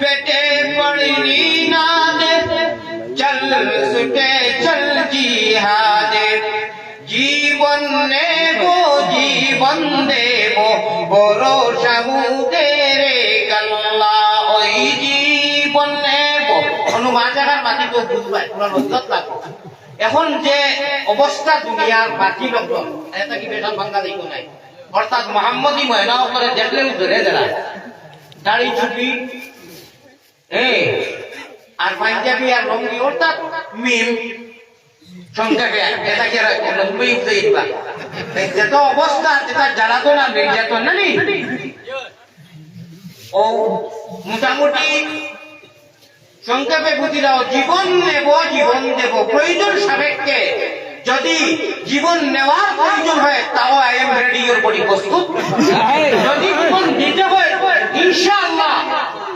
পেটে পড়নি না দে চল ছুটে চল জিহাদে। জীবন নেব, জীবন দেব, বড় সাহুদের গাল্লা। ওই জীবন নেব। অনুমান জায়গার মাটি তো বুঝবাই পুরান হজরত লাগবে। এখন যে অবস্থা দুনিয়ার বাকি লোক এটা কি বেতন ভাঙ্গা দেখো নাই। অর্থাৎ মোহাম্মদী মহিলা করে দেখলে ধরে দাঁড়ায় দাড়ি চুপি আর পাঞ্জাবি আর লঙ্গি অর্থাৎ মিম সংক্ষেপে এটাকে লম্বই উঠে যেটা অবস্থা যেটা জ্বালাতন আর নির্যাতন না ও মোটামুটি সংক্ষেপে জীবন নেব জীবন দেব প্রয়োজন সাপেক্ষে। যদি জীবন নেওয়ার প্রয়োজন হয় তাও আই এম রেডি বডি প্রস্তুত। যদি জীবন দিতে হয় ইনশাআল্লাহ।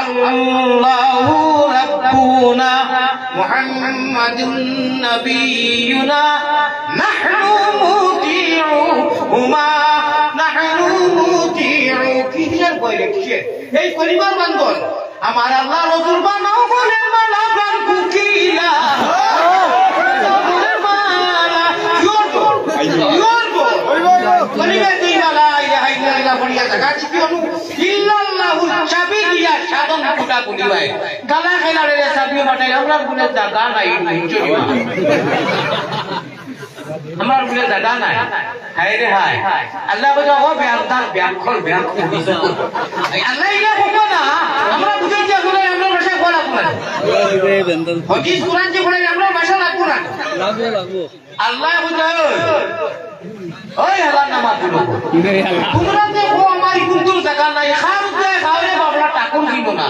الله ربنا محمد نبينا نحن مطيعهما نحن مطيع কিসের বইরে কিসের এই পরিবার বান্ধব আমার আল্লাহ রসুল বানাও বলে কুলিবাই গালা আমরা গুনে নাই আমার গুনে নাই। হায় রে আল্লাহ বলে ও বেয়াদার ব্যাখল ব্যাখল আল্লাহ ইলা বলব না। আমরা বুঝে যে গুলো আমরা ভাষা বলা কোন হদিস কোরআন যে বলে আমরা ভাষা লাগবো না। আল্লাহ বুঝে ওই আল্লাহ নামাজ তোমরা দেখো আমার কিন্তু জায়গা নাই খাওয়াতে খাওয়ালে বাবলা টাকুন না।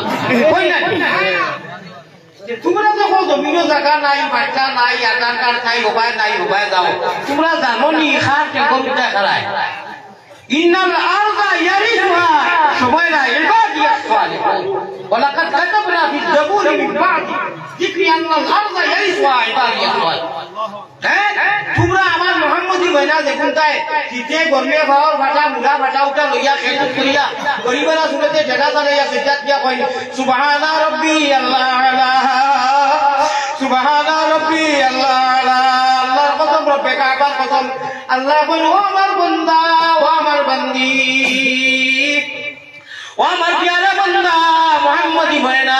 তোমরা নাই উপায় নাই উপায় দাও। তোমরা জানো নি খার আমার মোহাম্মদী মহিনা দেখুন তাই শীতে গরমে ভাওয়ার ভাষা মুড়া ভাষা উঠা লইয়া খেত করিয়া গরিবেরা জায়গা দাঁড়াইয়া সেজাত দিয়া কইন সুবহানা রব্বি আল্লাহ আলা সুবহানা রব্বি আল্লাহ আলা আল্লাহর কসম রব্বে কাবার কসম আল্লাহ কইন ও আমার বান্দা ও আমার বান্দি ও আমার প্যারা বান্দা মোহাম্মদী মহিনা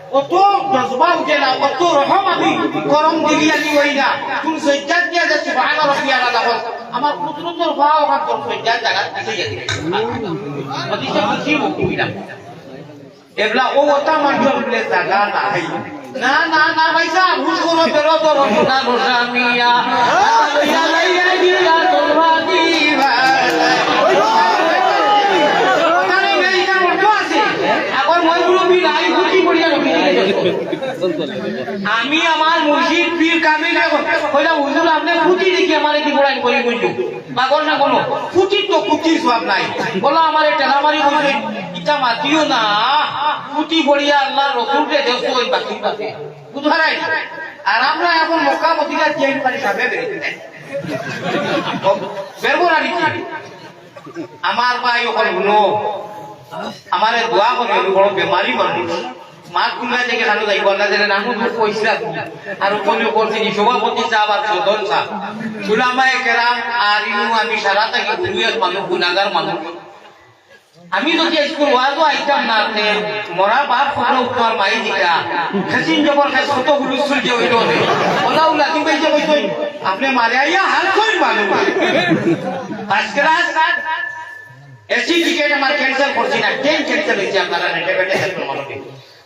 অত রহম আমি গরম দিলি আমি হই না আমার পুত্রন্দর ভাও আমার তোর সজ্জাত না ও ওটা মানুষ বলে জায়গা নাই না না না ভাইসা ভুল কোনো বেরো তো দিবা ওখানে মেয়েটা মতো আছে এখন মই মুরব্বী নাই বুঝি পড়িয়া রবি আমি আমার মুর্শিদ পীর কামিল কইলা হুজুর, আপনি ফুটি দেখি আমার কি পড়াই করি কইলো? পাগল না কোনো ফুটি তো ফুটির সব নাই। বলো, আমার টেলা মারি ইটা মাতিও না। ফুটি পড়িয়া আল্লাহ রসুলকে দেখো ওই বাকি বুঝারাই। আর আমরা এখন মক্কা মদিনা চেঞ্জ বেরিয়ে বেরবো না আমার ভাই ওখানে আমার দোয়া করে বড় বেমারি মানুষ। মা কুলা থেকে জানো যাই বললা যে নাম পয়সা আমি মানুষ মানুষ যদি স্কুল ওয়াজও আইতাম না, তে মরা বাপ খবর উত্তর মাই দিকা খাসিন জবর খাই কত হুলুসুল যে হইতো রে ওলা উলা, তুমি আপনি মারে হাল কই এসি টিকেট আমার ক্যান্সেল করছি না কেন ক্যান্সেল হইছে আপনারা নেটে বেটে হেল্প মনে ও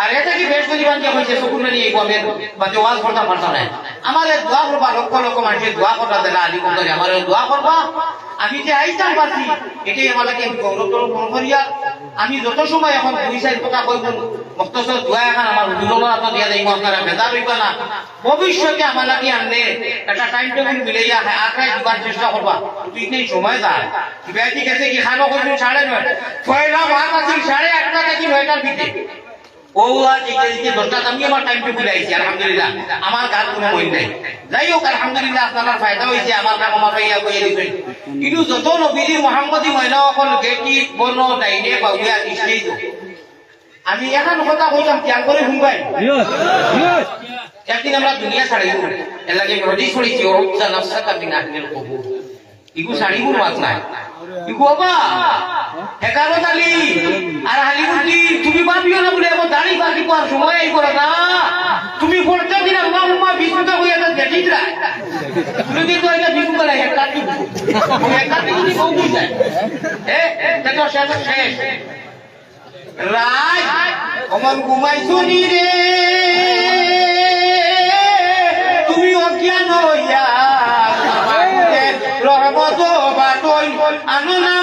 আর এটা কি হইছে সুকুন নিয়ে এই বা যে ওয়াজ করতে না আমার দোয়া করবা, লক্ষ লক্ষ মানুষের দোয়া করবা দেলা আলী কুন্দরি আমার এই দোয়া করবা। আমি যে আইতাম পারছি, এটাই আমার লাগে আমি যত সময় এখন দুই সাইড কথা কইব মক্তসর দোয়া এখন আমার হুজুররা তো দিয়া দেই আপনারা হইবা না। ভবিষ্যতে আমার আনলে একটা টাইম টেবিল মিলাইয়া আখড়াই দিবার চেষ্টা করবা। তুই সময় যায়? ব্যাটি গেছে কি খানো কইছো, সাড়ে নয়? মাস আছে, সাড়ে আটটা থেকে নয়টার ভিতরে? আমার টাইম টেবিল আইছি, আলহামদুলিল্লাহ। আমার গান কোনো মন যাই হোক আলহামদুলিল্লাহ, আপনার ফায়দা হয়েছে আমার নাম কিন্তু যত নবীজি মোহাম্মদী মহিলা অকল গেটি বন, ডাইনে নিশ্চয়ই আমি এখন কথা কইলাম ত্যাগ করে শুনবাই। একদিন আমরা দুনিয়া ও রক্তা নফসা কাবিনা ইগু ছাড়িব মাত নাই। ইগু বাবা একারো তালি আর হালিমুটি তুমি ভাবিও না দাড়ি বাকি পাওয়ার সময় এই করে না। তুমি তুমি যদি কম হয়ে যায় এ দেখো শেষ শেষ। রায় অমন ঘুমাইছো নি রে? তুমি অজ্ঞান হইয়া আনো না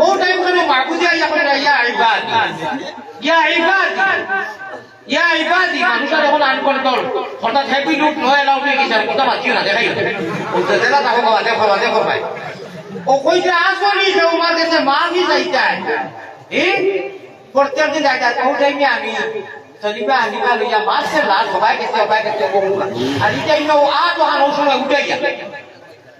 ও টাইম কেন মাগুজি আইয়া করে ইয়া ইবাদ ইয়া ইবাদ, ইয়া ইবাদি। মানুষের এখন আনকন্ট্রোল হঠাৎ হ্যাপি লুক নয় এলাও হয়ে গেছে কথা মাছিও না দেখাই ও দেলা তাকে বাবা, দেখো বাবা, দেখো ভাই। ও কইছে আসলি আনিবা লইয়া, মাসে লাল সবাই কাছে সবাই বহুলা আর এটা ইনো আ, তো হানো সময় উঠে গিয়া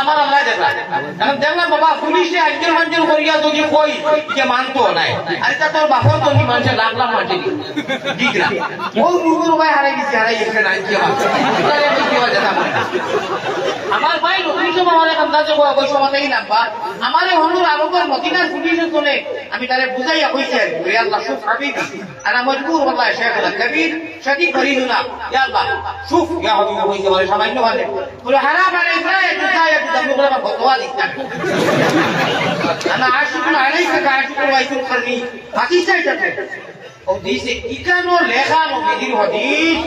আমার আমরা দেখলাম কারণ দেখলাম বাবা, পুলিশে একজন মানুষের করিয়া যদি কই যে মানতো নাই। আরে তা তোর বাপর তো নি মানুষের লাখ লাখ ঠিক ও মুগুর ভাই হারাই গেছে হারাই গেছে কি হবে আমার ভাই নতুন সব আমার আন্দাজে কয় কই সময় নেই নাম্বা আমার এই হলুর আলোকের মদিনার পুলিশের জন্য আমি তারে বুঝাইয়া কইছি আর রে আল্লাহ শুফ হাবিবি انا مجبور والله يا شيخنا كبير شديد مريضنا يلا شوف يا حبيبي কইছে বলে সামান্য বলে বলে হারাম আলাইক لا يتزايد تبلغ لما خطوات انا عاشق عليك كعاشق ويس القرني حقيقه এটা ও দিছে ইকানো লেখা নবীর হাদিস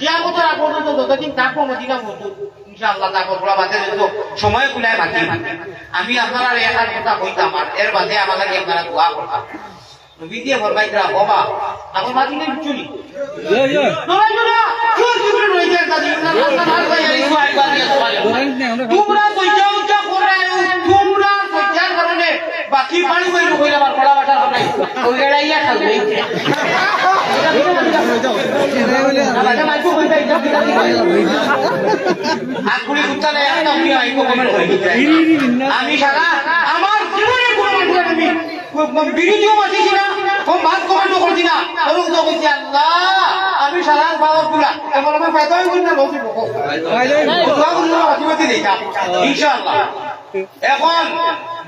কিয়ামতের আগ পর্যন্ত যতদিন থাকবো মদিনা মজুদ ইনশাআল্লাহ তারপর পুরা বাদে তো সময় কুলায় বাকি। আমি আপনারা একার কথা কইতাম আর এর বাদে আমার লাগে আপনারা দোয়া করতাম নবী দিয়ে ফরমাই করা বাবা। আমার নড়াই যায় দাদি ভাই এই বাদি উচ্চা করে তোমরা কইটার কারণে বাকি পানি বইল কইলা আমার পড়া বাটা ওই খাবে আমি সারা আমার জীবনে কোনো আমি বিরোধীও মাতিছি না কম ভাত কমেন্ট করছি না। বলুন তো বলছি আল্লাহ আমি সারা বাবা গুলা এমন আমার ফায়দা না লসি ইনশাআল্লাহ। এখন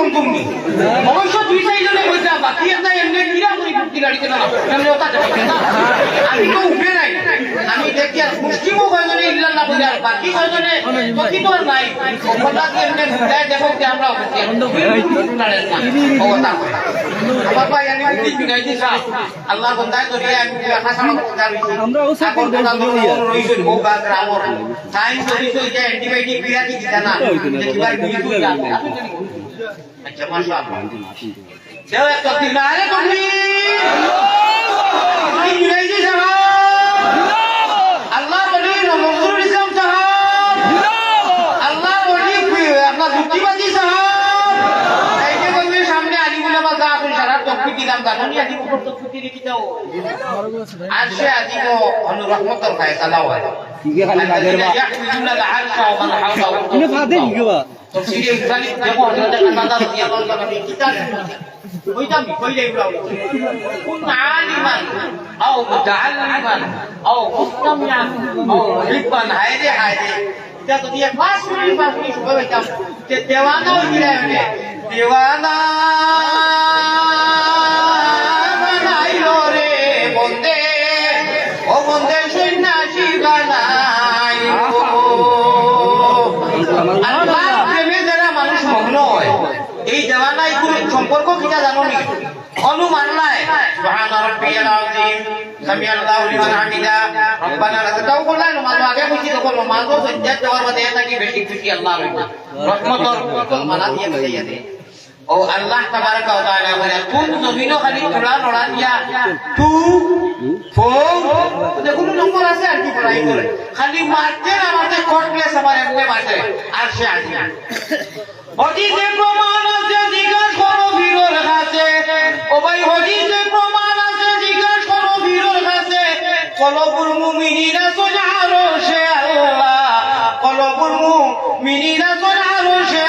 কমকমি অবশ্য দুই চারিজনে কইতা বাকি এটা এমনি কিরা করি কুটি গাড়িতে না এমনি ওটা আমি তো উঠে নাই। আমি দেখি আর মুসলিমও কয়জনে ইল্লাল না বলে আর বাকি কয়জনে প্রতিবার নাই। ওটা কি এমনি মুদায় দেখো যে আমরা অবস্থা। অবস্থা। আল্লাহ আমি রাখা সামা আচ্ছা মাশাআল্লাহ দেও এক তকবীর নারে তকবীর ইংরেজি সাহেব আল্লাহ বলি নজরুল ইসলাম সাহেব আল্লাহ বলি আপনার যুক্তিবাদী সাহেব এইটা বললে সামনে কি খালি কাজের বা ইয়াহমিলুনা আল আরশ ওয়া Subsidi balik dia mau ledakan mata dia mau ledakan kita. ويتم كل كن عالما او متعلما او مستمعا او محبا هذه هذه ત્યાં તો ત્યાં પાસ કરી પાસ કરી શું હવે ત્યાં તે নি অনুমান নাই সুবহান রাব্বিয়াল আযীম সামি আল্লাহু লিমান হামিদা। রব্বানা লাকাও বললেন মানো আগে বুঝি তো বলো মানো সজ্জা দেওয়ার মধ্যে থাকি বেশি খুশি আল্লাহ রহমতর মানা দিয়ে বাজাইয়া দে ও আল্লাহ তাবারাকা ওয়া তাআলা বলে, কোন খালি তোলা নড়া দিয়া। ফো দেখুন নম্বর আছে আর কি পড়াই করে? খালি মারতে না মারতে কোর্ট প্লেস আমার এমনি মারতে। আর সে প্রমাণ আছে, জিজ্ঞাসা করো ও ভাই হদিসে প্রমাণ আছে, জিজ্ঞাসা করো বীরের কাছে কলবুল মুমিনিনা সোনারো সে আল্লাহ। কলবুল মুমিনিনা সোনারো সে